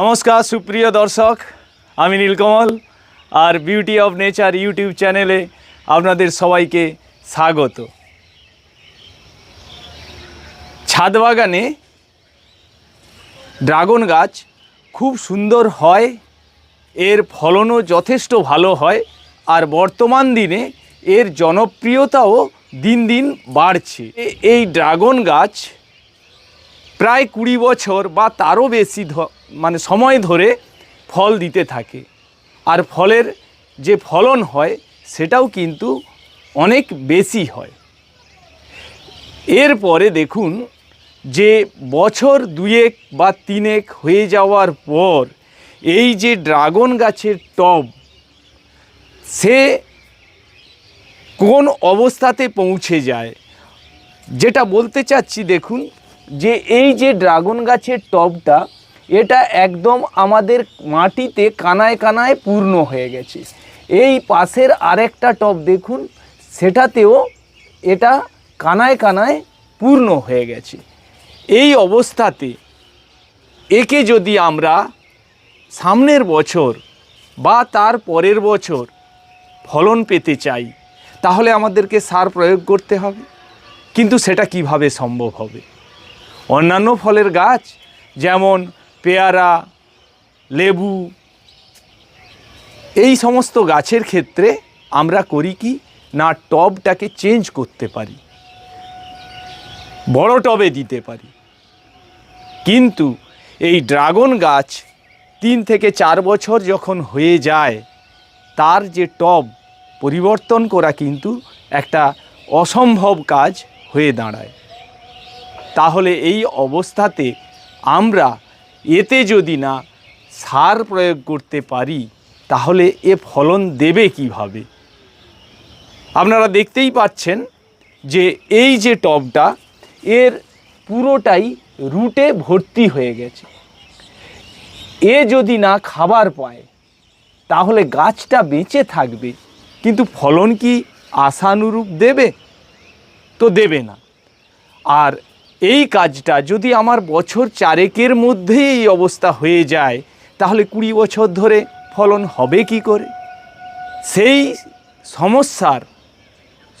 নমস্কার, সুপ্রিয় দর্শক, আমি নীলকমল, আর বিউটি অফ নেচার ইউটিউব চ্যানেলে আপনাদের সবাইকে স্বাগত। ছাদ বাগানে ড্রাগন গাছ খুব সুন্দর হয়, এর ফলনও যথেষ্ট ভালো হয়, আর বর্তমান দিনে এর জনপ্রিয়তাও দিন দিন বাড়ছে। এই ড্রাগন গাছ প্রায় কুড়ি বছর বা তারও বেশি মানে সময় ধরে ফল দিতে থাকে। আর ফলের যে ফলন হয়, সেটাও কিন্তু অনেক বেশি হয়। এরপরে দেখুন যে বছর দুয়েক বা তিনেক হয়ে যাওয়ার পর এই যে ড্রাগন গাছের টব, সে কোন অবস্থাতে পৌঁছে যায়? যেটা বলতে চাচ্ছি দেখুন যে এই যে ড্রাগন গাছের টবটা এটা একদম আমাদের মাটিতে কানায় কানায় পূর্ণ হয়ে গেছে। এই পাশের আরেকটা টব দেখুন, সেটাতেও এটা কানায় কানায় পূর্ণ হয়ে গেছে। এই অবস্থাতে একে যদি আমরা সামনের বছর বা তার পরের বছর ফলন পেতে চাই, তাহলে আমাদেরকে সার প্রয়োগ করতে হবে। কিন্তু সেটা কীভাবে সম্ভব হবে? অন্যান্য ফলের গাছ, যেমন পেয়ারা, লেবু, এই সমস্ত গাছের ক্ষেত্রে আমরা করি কি না টবটাকে চেঞ্জ করতে পারি, বড় টবে দিতে পারি। কিন্তু এই ড্রাগন গাছ তিন থেকে চার বছর যখন হয়ে যায়, তার যে টব পরিবর্তন করা কিন্তু একটা অসম্ভব কাজ হয়ে দাঁড়ায়। তাহলে এই অবস্থাতে আমরা এতে যদি না সার প্রয়োগ করতে পারি, তাহলে এ ফলন দেবে কীভাবে? আপনারা দেখতেই পাচ্ছেন যে এই যে টবটা, এর পুরোটাই রুটে ভর্তি হয়ে গেছে। এ যদি না খাবার পায়, তাহলে গাছটা বেঁচে থাকবে, কিন্তু ফলন কি আশানুরূপ দেবে? তো দেবে না। আর এই কাজটা যদি আমার বছর চারেকের মধ্যে এই অবস্থা হয়ে যায়, তাহলে কুড়ি বছর ধরে ফলন হবে কি করে? সেই সমস্যার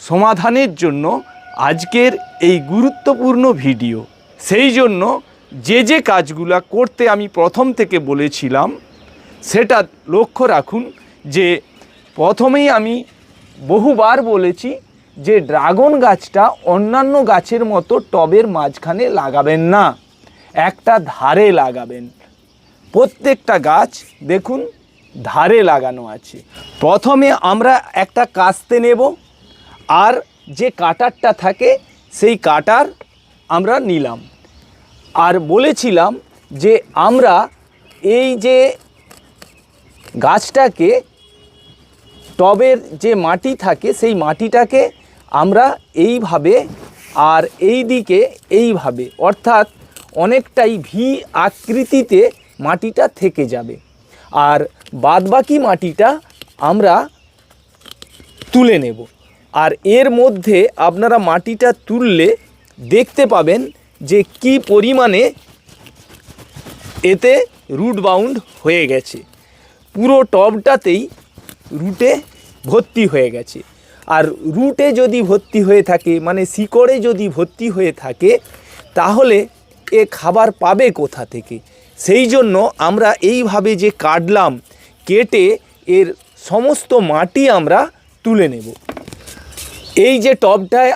সমাধানের জন্য আজকের এই গুরুত্বপূর্ণ ভিডিও। সেই জন্য যে যে কাজগুলা করতে আমি প্রথম থেকে বলেছিলাম, সেটা লক্ষ্য রাখুন যে প্রথমেই আমি বহুবার বলেছি যে ড্রাগন গাছটা অন্যান্য গাছের মতো টবের মাঝখানে লাগাবেন না, একটা ধারে লাগাবেন। প্রত্যেকটা গাছ, দেখুন, ধারে লাগানো আছে। প্রথমে আমরা একটা কাস্তে নেব, আর যে কাটারটা থাকে, সেই কাটার আমরা নিলাম। আর বলেছিলাম যে আমরা এই যে গাছটাকে, টবের যে মাটি থাকে, সেই মাটিটাকে আমরা এইভাবে আর এই দিকে এইভাবে, অর্থাৎ অনেকটাই ভি আকৃতিতে মাটিটা থেকে যাবে। আর বাদবাকি মাটিটা আমরা তুলে নেব। আর এর মধ্যে আপনারা মাটিটা তুললে দেখতে পাবেন যে কি পরিমাণে এতে রুট বাউন্ড হয়ে গেছে। পুরো টবটাতেই রুটে ভর্তি হয়ে গেছে। আর রুটে যদি ভর্তি হয়ে থাকে মানে শিকড়ে যদি ভর্তি হয়ে থাকে, তাহলে এ খাবার পাবে কোথা থেকে? সেই জন্য আমরা এইভাবে যে কাটলাম, কেটে এর সমস্ত মাটি আমরা তুলে নেব। এই যে টবটায়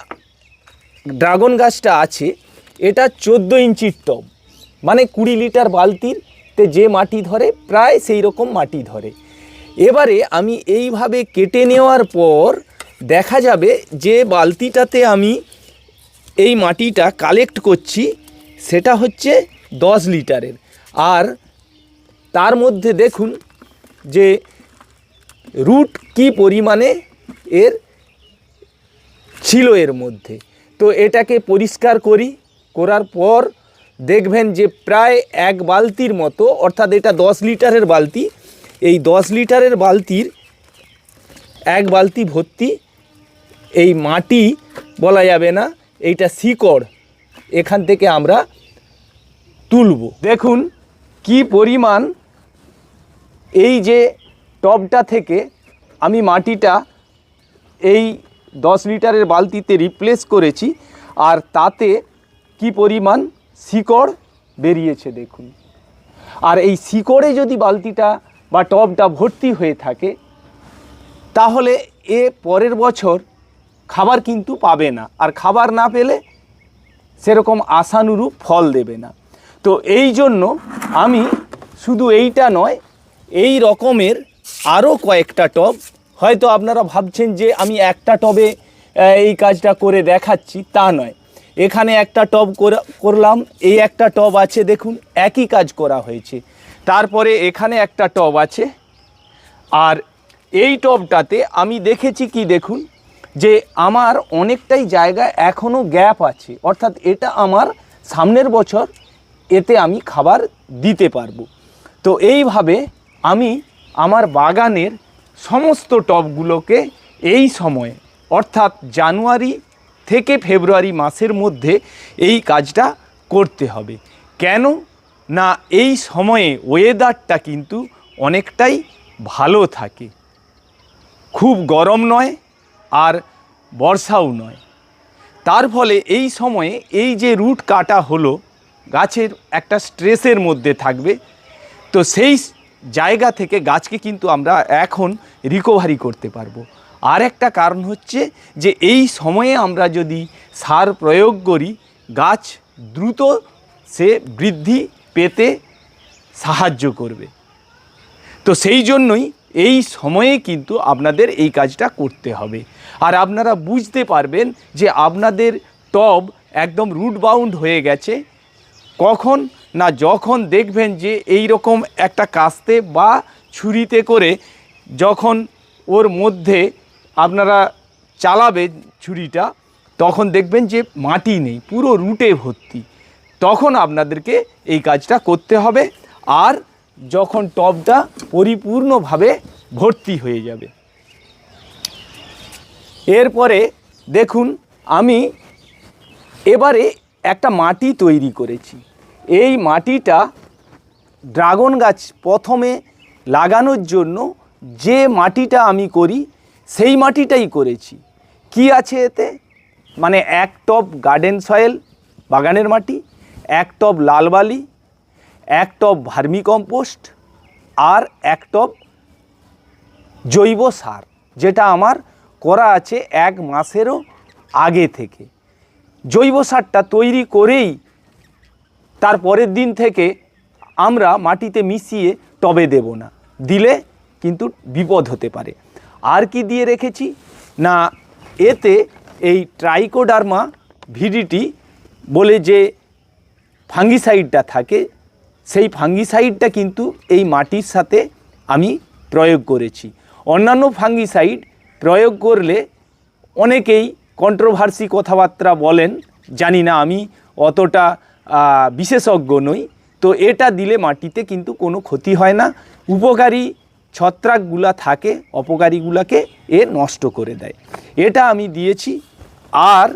ড্রাগন গাছটা আছে, এটা চোদ্দ ইঞ্চির টব। মানে কুড়ি লিটার বালতিরতে যে মাটি ধরে, প্রায় সেই রকম মাটি ধরে। এবারে আমি এইভাবে কেটে নেওয়ার পর দেখা যাবে যে বালতিটাতে আমি এই মাটিটা কালেক্ট করছি, সেটা হচ্ছে দশ লিটারের। আর তার মধ্যে দেখুন যে রুট কি পরিমাণে এর ছিল এর মধ্যে। তো এটাকে পরিষ্কার করি, করার পর দেখবেন যে প্রায় এক বালতির মতো, অর্থাৎ এটা দশ লিটারের বালতি, এই দশ লিটারের বালতির এক বালতি ভর্তি এই মাটি বলা যাবে না, এইটা শিকড়। এখান থেকে আমরা তুলব। দেখুন কি পরিমাণ এই যে টবটা থেকে আমি মাটিটা এই দশ লিটারের বালতিতে রিপ্লেস করেছি, আর তাতে কি পরিমাণ শিকড় বেরিয়েছে দেখুন। আর এই শিকড়ে যদি বালতিটা বা টবটা ভর্তি হয়ে থাকে, তাহলে এ পরের বছর খাবার কিন্তু পাবে না। আর খাবার না পেলে সেরকম আশানুরূপ ফল দেবে না। তো এই জন্য আমি শুধু এইটা নয়, এই রকমের আরও কয়েকটা টব, হয়তো আপনারা ভাবছেন যে আমি একটা টবে এই কাজটা করে দেখাচ্ছি, তা নয়। এখানে একটা টব করলাম, এই একটা টব আছে, দেখুন, একই কাজ করা হয়েছে। তারপরে এখানে একটা টব আছে, আর এই টবটাতে আমি দেখেছি কি, দেখুন যে আমার অনেকটাই জায়গা এখনও গ্যাপ আছে। অর্থাৎ এটা আমার সামনের বছর এতে আমি খাবার দিতে পারব। তো এইভাবে আমি আমার বাগানের সমস্ত টবগুলোকে এই সময়ে, অর্থাৎ জানুয়ারি থেকে ফেব্রুয়ারি মাসের মধ্যে এই কাজটা করতে হবে। কেন? না, এই সময়ে ওয়েদারটা কিন্তু অনেকটাই ভালো থাকে। খুব গরম নয় আর বর্ষাও নয়। তার ফলে এই সময়ে এই যে রুট কাটা হলো, গাছের একটা স্ট্রেসের মধ্যে থাকবে, তো সেই জায়গা থেকে গাছকে কিন্তু আমরা এখন রিকভারি করতে পারব। আর একটা কারণ হচ্ছে যে এই সময়ে আমরা যদি সার প্রয়োগ করি, গাছ দ্রুত সে বৃদ্ধি পেতে সাহায্য করবে। তো সেই জন্যই এই সময়ে কিন্তু আপনাদের এই কাজটা করতে হবে। আর আপনারা বুঝতে পারবেন যে আপনাদের টব একদম রুট বাউন্ড হয়ে গেছে। কখন না যখন দেখবেন যে এই রকম একটা কাস্তে বা ছুরিতে করে যখন ওর মধ্যে আপনারা চালাবেন ছুরিটা, তখন দেখবেন যে মাটি নেই, পুরো রুটে ভর্তি। তখন আপনাদেরকে এই কাজটা করতে হবে। আর যখন টবটা পরিপূর্ণভাবে ভর্তি হয়ে যাবে। এরপরে দেখুন, আমি এবারে একটা মাটি তৈরি করেছি। এই মাটিটা ড্রাগন গাছ প্রথমে লাগানোর জন্য যে মাটিটা আমি করি, সেই মাটিটাই করেছি। কি আছে এতে? মানে এক টপ গার্ডেন সয়েল বাগানের মাটি, এক টপ লাল বালি, এক টপ ভার্মি কম্পোস্ট আর এক টপ জৈব সার, যেটা আমার করা আছে এক মাসেরও আগে থেকে। জৈব সারটা তৈরি করেই তার পরের দিন থেকে আমরা মাটিতে মিশিয়ে টবে দেব না। দিলে কিন্তু বিপদ হতে পারে। আর কি দিয়ে রেখেছি? না, এতে এই ট্রাইকোডার্মা ভিডিটি বলে যে ফাঙ্গিসাইডটা থাকে, সেই ফাঙ্গিসাইডটা কিন্তু এই মাটির সাথে আমি প্রয়োগ করেছি। অন্যান্য ফাঙ্গিসাইড প্রয়োগ করলে অনেকেই কন্ট্রোভার্সি কথাবার্তা বলেন, জানি না আমি অতটা বিশেষজ্ঞ নই, তো এটা দিলে মাটিতে কিন্তু কোনো ক্ষতি হয় না। উপকারী ছত্রাকগুলা থাকে, অপকারীগুলাকে এ নষ্ট করে দেয়। এটা আমি দিয়েছি, আর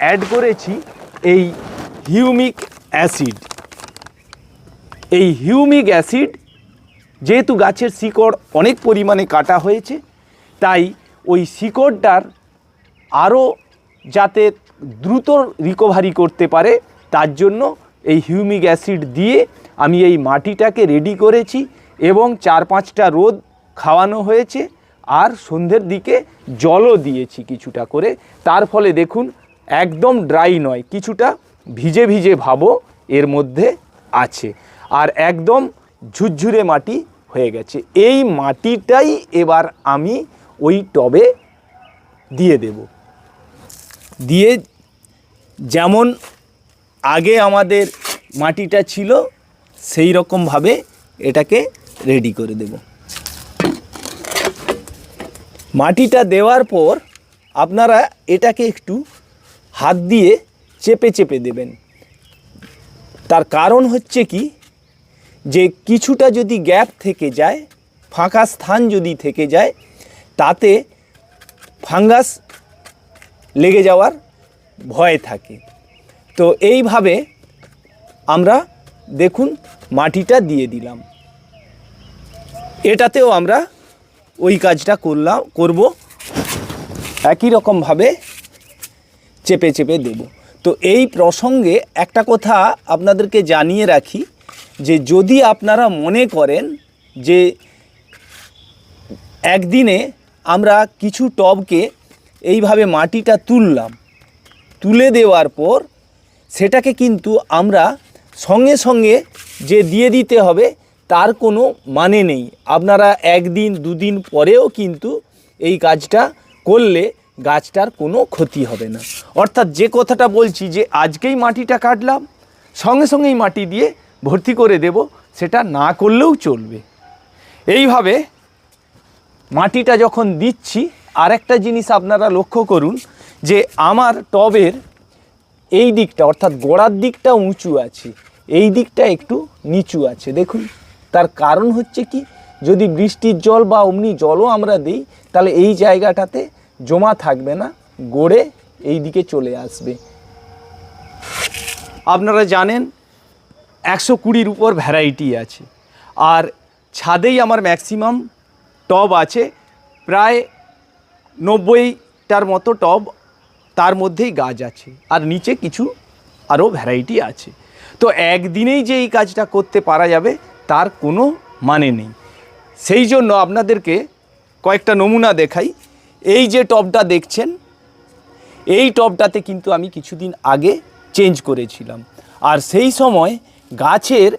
অ্যাড করেছি এই হিউমিক অ্যাসিড এই হিউমিক অ্যাসিড যেহেতু গাছের শিকড় অনেক পরিমাণে কাটা হয়েছে, তাই ওই শিকড়টার আরও যাতে দ্রুত রিকভারি করতে পারে, তার জন্য এই হিউমিক অ্যাসিড দিয়ে আমি এই মাটিটাকে রেডি করেছি এবং চার পাঁচটা রোদ খাওয়ানো হয়েছে আর সন্ধ্যের দিকে জলও দিয়েছি কিছুটা করে। তার ফলে দেখুন, একদম ড্রাই নয়, কিছুটা ভিজে ভিজে ভাবও এর মধ্যে আছে। আর একদম ঝুরঝুরে মাটি হয়ে গেছে। এই মাটিটাই এবার আমি ওই টবে দিয়ে দেব। দিয়ে যেমন আগে আমাদের মাটিটা ছিল, সেই রকমভাবে এটাকে রেডি করে দেব। মাটিটা দেওয়ার পর আপনারা এটাকে একটু হাত দিয়ে চেপে চেপে দেবেন। তার কারণ হচ্ছে কি? যে কিছুটা যদি গ্যাপ থেকে যায়, ফাঁকা স্থান যদি থেকে যায় তাতে ফাঙ্গাস লেগে যাওয়ার ভয় থাকে। তো এইভাবে আমরা দেখুন মাটিটা দিয়ে দিলাম। এটাতেও আমরা ওই কাজটা করলাম, করব। একই রকমভাবে চেপে চেপে দেব। তো এই প্রসঙ্গে একটা কথা আপনাদেরকে জানিয়ে রাখি যে যদি আপনারা মনে করেন যে একদিনে আমরা কিছু টবকে এইভাবে মাটিটা তুললাম। তুলে দেওয়ার পর সেটাকে কিন্তু আমরা সঙ্গে সঙ্গে যে দিয়ে দিতে হবে তার কোনো মানে নেই। আপনারা একদিন, দুদিন পরেও কিন্তু এই কাজটা করলে গাছটার কোনো ক্ষতি হবে না। অর্থাৎ যে কথাটা বলছি যে আজকেই মাটিটা কাটলাম, সঙ্গে সঙ্গেই মাটি দিয়ে ভর্তি করে দেব, সেটা না করলেও চলবে। এইভাবে মাটিটা যখন দিচ্ছি, আরেকটা জিনিস আপনারা লক্ষ্য করুন যে আমার টবের এই দিকটা, অর্থাৎ গোড়ার দিকটা উঁচু আছে, এই দিকটা একটু নিচু আছে। দেখুন, তার কারণ হচ্ছে কি, যদি বৃষ্টির জল বা অমনি জলও আমরা দিই, তাহলে এই জায়গাটাতে জমা থাকবে না, গড়ে এই দিকে চলে আসবে। আপনারা জানেন, একশো কুড়ির উপর ভ্যারাইটি আছে। আর ছাদেই আমার ম্যাক্সিমাম টব আছে। প্রায় নব্বইটার মতো টব তার মধ্যেই গাছ আছে। আর নিচে কিছু আরও ভ্যারাইটি আছে। তো একদিনেই যে এই কাজটা করতে পারা যাবে, তার কোনো মানে নেই। সেই জন্য আপনাদেরকে কয়েকটা নমুনা দেখাই। এই যে টবটা দেখছেন, এই টবটাতে কিন্তু আমি কিছুদিন আগে চেঞ্জ করেছিলাম। আর সেই সময় গাছের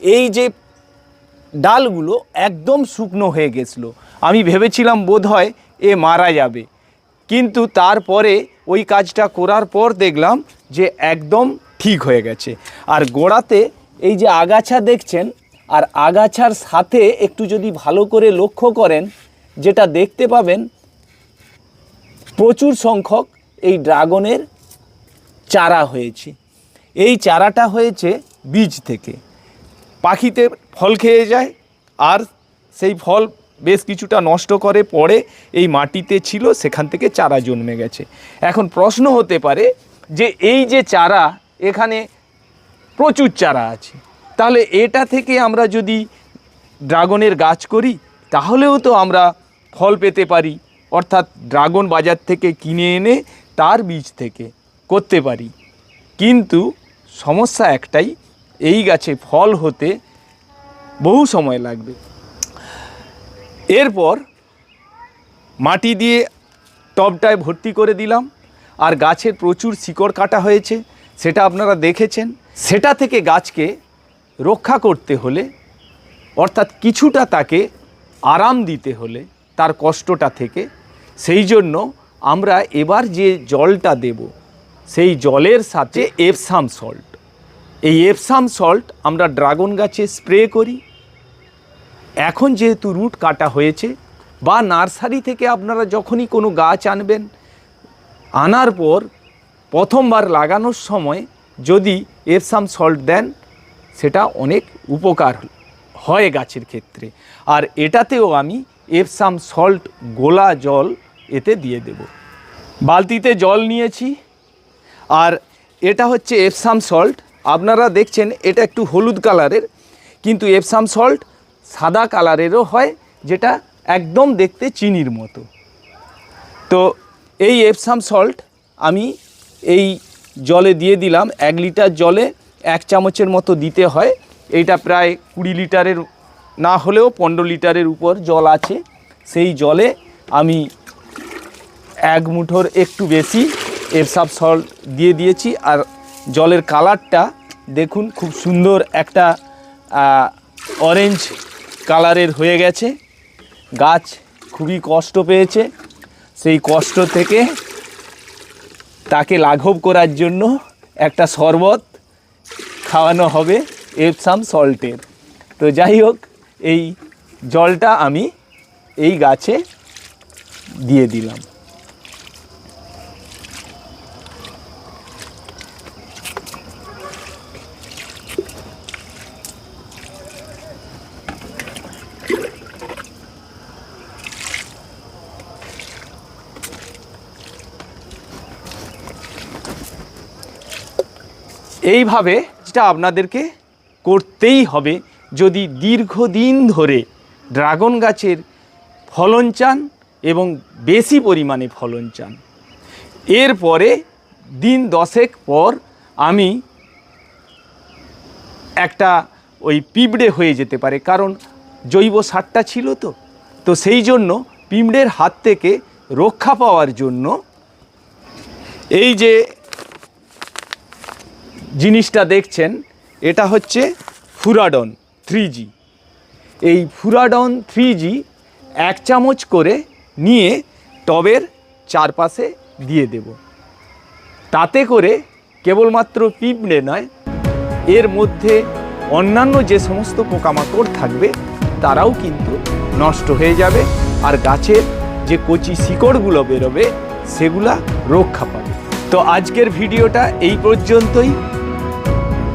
এই যে ডালগুলো একদম শুকনো হয়ে গেছিল। আমি ভেবেছিলাম বোধ হয় এ মারা যাবে। কিন্তু তারপরে ওই কাজটা করার পর দেখলাম যে একদম ঠিক হয়ে গেছে। আর গোড়াতে এই যে আগাছা দেখছেন, আর আগাছার সাথে একটু যদি ভালো করে লক্ষ্য করেন, যেটা দেখতে পাবেন, প্রচুর সংখ্যক এই ড্রাগনের চারা হয়েছে। এই চারাটা হয়েছে বীজ থেকে। পাখিতে ফল খেয়ে যায়, আর সেই ফল বেশ কিছুটা নষ্ট করে, পরে এই মাটিতে ছিল, সেখান থেকে চারা জন্মে গেছে। এখন প্রশ্ন হতে পারে যে এই যে চারা, এখানে প্রচুর চারা আছে। তাহলে এটা থেকে আমরা যদি ড্রাগনের গাছ করি, তাহলেও তো আমরা ফল পেতে পারি। অর্থাৎ ড্রাগন বাজার থেকে কিনে এনে তার বীজ থেকে করতে পারি। কিন্তু সমস্যা একটাই এই গাছে ফল হতে বহু সময় লাগবে। এরপর মাটি দিয়ে টবটায় ভর্তি করে দিলাম, আর গাছের প্রচুর শিকড় কাটা হয়েছে, সেটা আপনারা দেখেছেন। সেটা থেকে গাছকে রক্ষা করতে হলে, অর্থাৎ কিছুটা তাকে আরাম দিতে হলে, তার কষ্টটা থেকে, সেই জন্য আমরা এবার যে জলটা দেব, সেই জলের সাথে এপসাম সল্ট। এই এপসাম সল্ট আমরা ড্রাগন গাছে স্প্রে করি। এখন যেহেতু রুট কাটা হয়েছে, বা নার্সারি থেকে আপনারা যখনই কোনো গাছ আনবেন, আনার পর প্রথমবার লাগানোর সময় যদি এপসাম সল্ট দেন, সেটা অনেক উপকার হয় গাছের ক্ষেত্রে। আর এটাতেও আমি এপসাম সল্ট গোলা জল এতে দিয়ে দেব। বালতিতে জল নিয়েছি। আর এটা হচ্ছে এপসাম সল্ট আপনারা দেখছেন, এটা একটু হলুদ কালারের, কিন্তু এপসাম সল্ট সাদা কালারেরও হয়, যেটা একদম দেখতে চিনির মতো। তো এই এপসাম সল্ট আমি এই জলে দিয়ে দিলাম, এক লিটার জলে এক চামচের মতো দিতে হয়। এইটা প্রায় কুড়ি লিটারের, না হলেও পনেরো লিটারের উপর জল আছে। সেই জলে আমি এক মুঠোর একটু বেশি এপসাম সল্ট দিয়ে দিয়েছি, আর জলের কালারটা দেখুন, খুব সুন্দর একটা অরেঞ্জ কালারের হয়ে গেছে। গাছ খুবই কষ্ট পেয়েছে। সেই কষ্ট থেকে তাকে লাঘব করার জন্য একটা শরবত খাওয়ানো হবে এপসাম সল্টের তো যাই হোক, এই জলটা আমি এই গাছে দিয়ে দিলাম। এইভাবে যেটা আপনাদেরকে করতেই হবে, যদি দীর্ঘদিন ধরে ড্রাগন গাছের ফলন চান এবং বেশি পরিমাণে ফলন চান, এরপরে দিন দশেক পর আমি একটা ওই পিঁপড়ে হয়ে যেতে পারে, কারণ জৈব সারটা ছিল তো। তো সেই জন্য পিঁপড়ের হাত থেকে রক্ষা পাওয়ার জন্য এই যে জিনিসটা দেখছেন, এটা হচ্ছে ফুরাডন থ্রি এই ফুরাডন থ্রি এক চামচ করে নিয়ে টবের চারপাশে দিয়ে দেব। তাতে করে কেবলমাত্র পিঁপড়ে নয়, এর মধ্যে অন্যান্য যে সমস্ত পোকামাকড় থাকবে, তারাও কিন্তু নষ্ট হয়ে যাবে আর গাছের যে কচি শিকড়গুলো বেরোবে, সেগুলা রক্ষা পাবে। তো আজকের ভিডিওটা এই পর্যন্তই।